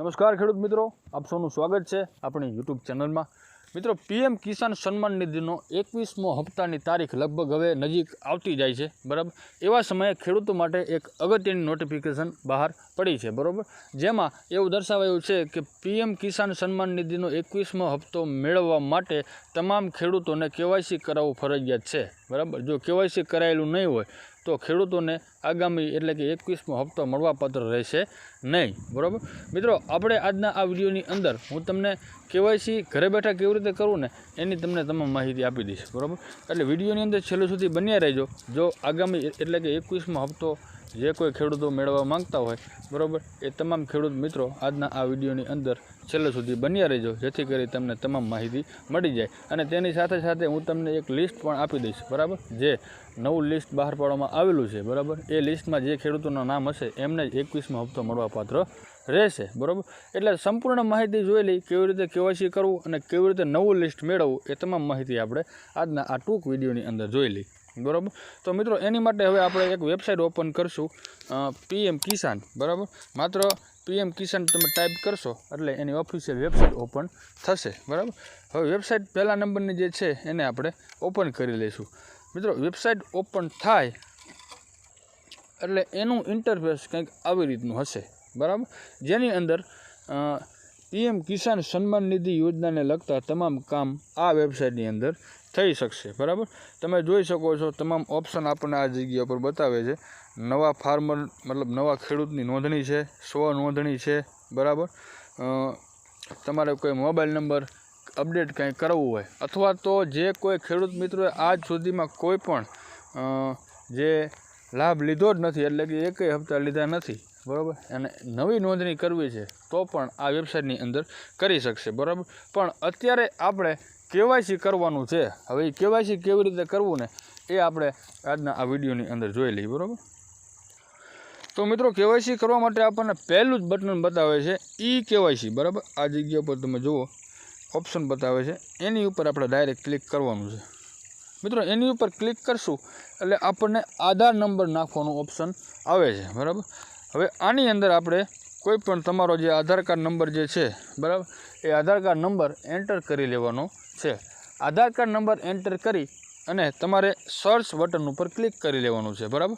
નમસ્કાર ખેડૂત મિત્રો આપ સૌનું સ્વાગત છે આપણી યુટ્યુબ ચેનલમાં. મિત્રો, પીએમ કિસાન સન્માન નિધિનો એકવીસમો હપ્તાની તારીખ લગભગ હવે નજીક આવતી જાય છે, બરાબર? એવા સમયે ખેડૂતો માટે એક અગત્યની નોટિફિકેશન બહાર પડી છે, બરાબર? જેમાં એવું દર્શાવાયું છે કે પીએમ કિસાન સન્માન નિધિનો એકવીસમો હપ્તો મેળવવા માટે તમામ ખેડૂતોને કેવાયસી કરાવવું ફરજિયાત છે, બરાબર? જો કેવાયસી કરાયેલું નહીં હોય તો ખેડૂતોને આગામી એટલે કે એકવીસમો હપ્તો મળવાપાત્ર રહેશે નહીં. બરાબર? મિત્રો, આપણે આજના આ વિડીયોની અંદર હું તમને કેવાયસી ઘરે બેઠા કેવી રીતે કરવું ને એની તમને તમામ માહિતી આપી દઈશ. બરાબર? એટલે વિડીયોની અંદર છેલ્લું સુધી બન્યા રહેજો. જો આગામી એટલે કે એકવીસમો હપ્તો જે કોઈ ખેડૂતો મેળવવા માંગતા હોય, બરાબર, એ તમામ ખેડૂત મિત્રો આજના આ વિડીયોની અંદર છેલ્લે સુધી બન્યા રહેજો, જેથી કરી તમને તમામ માહિતી મળી જાય. અને તેની સાથે સાથે હું તમને એક લિસ્ટ પણ આપી દઈશ, બરાબર? જે નવું લિસ્ટ બહાર પાડવામાં આવેલું છે, બરાબર? એ લિસ્ટમાં જે ખેડૂતોના નામ હશે, એમને જ એકવીસમો હપ્તો મળવાપાત્ર રહેશે, બરાબર? એટલે સંપૂર્ણ માહિતી જોઈ લઈ, કેવી રીતે કેવાયસી કરવું અને કેવી રીતે નવું લિસ્ટ મેળવવું, એ તમામ માહિતી આપણે આજના આ ટૂંક વિડીયોની અંદર જોઈ લઈ. બરાબર? તો મિત્રો, એની માટે હવે આપણે એક વેબસાઇટ ઓપન કરશું પીએમ કિસાન બરાબર? માત્ર પીએમ કિસાન તમે ટાઈપ કરશો, એટલે એની ઓફિશિયલ વેબસાઇટ ઓપન થશે, બરાબર? હવે વેબસાઇટ પહેલા નંબરની જે છે, એને આપણે ઓપન કરી લઈશું. મિત્રો વેબસાઇટ ઓપન થાય, એટલે એનું ઇન્ટરફેસ કંઈક આવી રીતનું હશે, બરાબર? જેની અંદર પીએમ કિસાન સન્માન નિધિ યોજનાને લગતા તમામ કામ આ વેબસાઇટની અંદર થઈ શકશે, બરાબર? તમે જોઈ શકો છો, તમામ ઓપ્શન આપણને આ જગ્યા પર બતાવે છે. નવા ફાર્મર, મતલબ નવા ખેડૂતની નોંધણી છે, સ્વ નોંધણી છે, બરાબર? તમારે કોઈ મોબાઈલ નંબર અપડેટ કંઈ કરવું હોય, અથવા તો જે કોઈ ખેડૂત મિત્રોએ આજ સુધીમાં કોઈ પણ જે લાભ લીધો જ નથી, એટલે કે એકેય હપ્તા લીધા નથી બરાબર? અને નવી નોંધણી કરવી છે તો પણ આ વેબસાઇટની અંદર કરી શકશે, બરાબર? પણ અત્યારે આપણે કેવાયસી કરવાનું છે. હવે એ કેવાયસી કેવી રીતે કરવું ને એ આપણે આજના આ વિડીયોની અંદર જોઈ લઈએ, બરાબર? તો મિત્રો, કેવાયસી કરવા માટે આપણને પહેલું જ બટન બતાવે છે ઈ કેવાયસી, બરાબર? આ જગ્યા પર તમે જુઓ, ઓપ્શન બતાવે છે. એની ઉપર આપણે ડાયરેક્ટ ક્લિક કરવાનું છે. મિત્રો, એની ઉપર ક્લિક કરશું એટલે આપણને આધાર નંબર નાખવાનો ઓપ્શન આવે છે, બરાબર? હવે આની અંદર આપણે કોઈ પણ તમારો જે આધાર કાર્ડ નંબર જે છે, બરાબર? એ આધાર કાર્ડ નંબર એન્ટર કરી લેવાનો છે. આધાર કાર્ડ નંબર એન્ટર કરી અને તમારે સર્ચ બટન ઉપર ક્લિક કરી લેવાનું છે, બરાબર?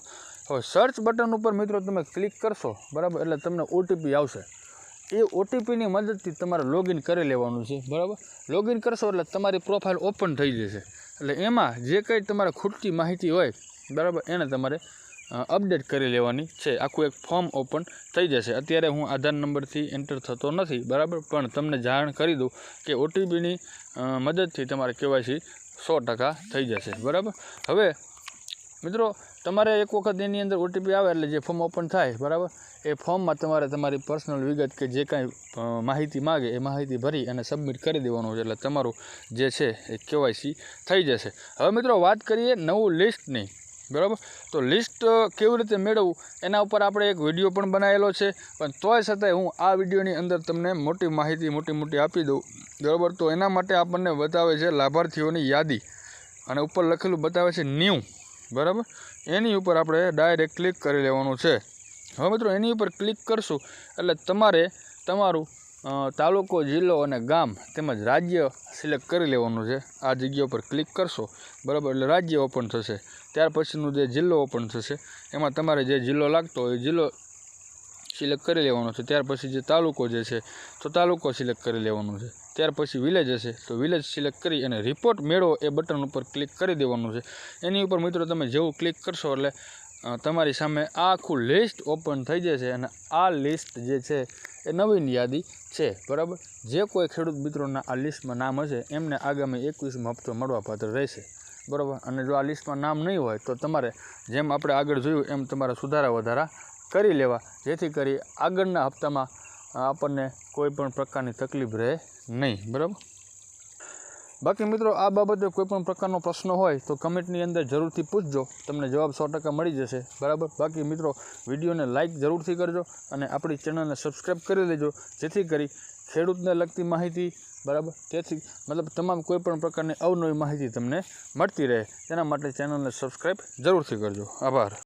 હવે સર્ચ બટન ઉપર મિત્રો તમે ક્લિક કરશો, બરાબર? એટલે તમને ઓટીપી આવશે. એ ઓટીપીની મદદથી તમારે લોગિન કરી લેવાનું છે, બરાબર? લોગિન કરશો એટલે તમારી પ્રોફાઇલ ઓપન થઈ જશે. એટલે એમાં જે કંઈ તમારે ખૂટતી માહિતી હોય, બરાબર, એને તમારે અપડેટ કરી લેવાની છે. આખું એક ફોર્મ ઓપન થઈ જશે. અત્યારે હું આધાર નંબરથી એન્ટર થતો નથી, બરાબર? પણ તમને જાણ કરી દઉં કે ઓટીપીની મદદથી તમારે કેવાયસી સો ટકા થઈ જશે, બરાબર? હવે, મિત્રો, તમારે એક વખત એની અંદર ઓટીપી આવે એટલે જે ફોર્મ ઓપન થાય, બરાબર? એ ફોર્મમાં તમારે તમારી પર્સનલ વિગત કે જે કાંઈ માહિતી માગે એ માહિતી ભરી અને સબમિટ કરી દેવાનું છે. એટલે તમારું જે છે એ કેવાયસી થઈ જશે. હવે મિત્રો, વાત કરીએ નવું લિસ્ટની બરાબર? તો લિસ્ટ કેવી રીતે મેળવવું? એના ઉપર આપણે એક વીડિયો પણ બનાવેલો છે. પણ તોય છતાંય હું આ વિડીયોની અંદર તમને મોટી માહિતી, મોટી મોટી આપી દઉં. બરાબર? તો એના માટે આપણને બતાવે છે લાભાર્થીઓની યાદી. અને ઉપર લખેલું બતાવે છે ન્યૂ બરાબર? એની ઉપર આપણે ડાયરેક્ટ ક્લિક કરી લેવાનું છે. હવે મિત્રો, એની ઉપર ક્લિક કરશું એટલે તમારે તમારું તાલુકો, જિલ્લો અને ગામ તેમજ રાજ્ય સિલેક્ટ કરી લેવાનું છે. આ જગ્યા ઉપર ક્લિક કરશો, બરાબર, એટલે રાજ્ય ઓપન થશે. ત્યાર પછીનું જે જિલ્લો ઓપન થશે, એમાં તમારે જે જિલ્લો લાગતો હોય એ જિલ્લો સિલેક્ટ કરી લેવાનો છે. ત્યાર પછી જે તાલુકો જે છે, તો તાલુકો સિલેક્ટ કરી લેવાનું છે. ત્યાર પછી વિલેજ હશે, તો વિલેજ સિલેક્ટ કરી અને રિપોર્ટ મેળવો એ બટન ઉપર ક્લિક કરી દેવાનું છે. એની ઉપર મિત્રો તમે જેવું ક્લિક કરશો એટલે તમારી સામે આખું લિસ્ટ ઓપન થઈ જશે અને આ લિસ્ટ જે છે એ નવીન યાદી છે, બરાબર? જે કોઈ ખેડૂત મિત્રોના આ લિસ્ટમાં નામ હશે, એમને આગામી એકવીસમાં હપ્તો મળવાપાત્ર રહેશે, બરાબર? અને જો આ લિસ્ટમાં નામ નહીં હોય, તો તમારે જેમ આપણે આગળ જોયું, એમ તમારે સુધારા વધારા કરી લેવા, જેથી કરી આગળના હપ્તામાં આપણને કોઈ પણ પ્રકારની તકલીફ રહે નહીં, બરાબર? બાકી મિત્રો, આ બાબતે કોઈ પણ પ્રકારનો પ્રશ્ન હોય તો કમેન્ટની અંદર જરૂરથી પૂછજો. તમને જવાબ સો ટકા મળી જશે. બરાબર? બાકી મિત્રો, વિડીયોને લાઇક જરૂરથી કરજો અને આપણી ચેનલને સબસ્ક્રાઈબ કરી લેજો, જેથી કરી ખેડૂતને લગતી માહિતી, બરાબર? તેથી મતલબ તમામ કોઈ પણ પ્રકારની અવનવી માહિતી તમને મળતી રહે. તેના માટે ચેનલને સબસ્ક્રાઈબ જરૂરથી કરજો. આભાર.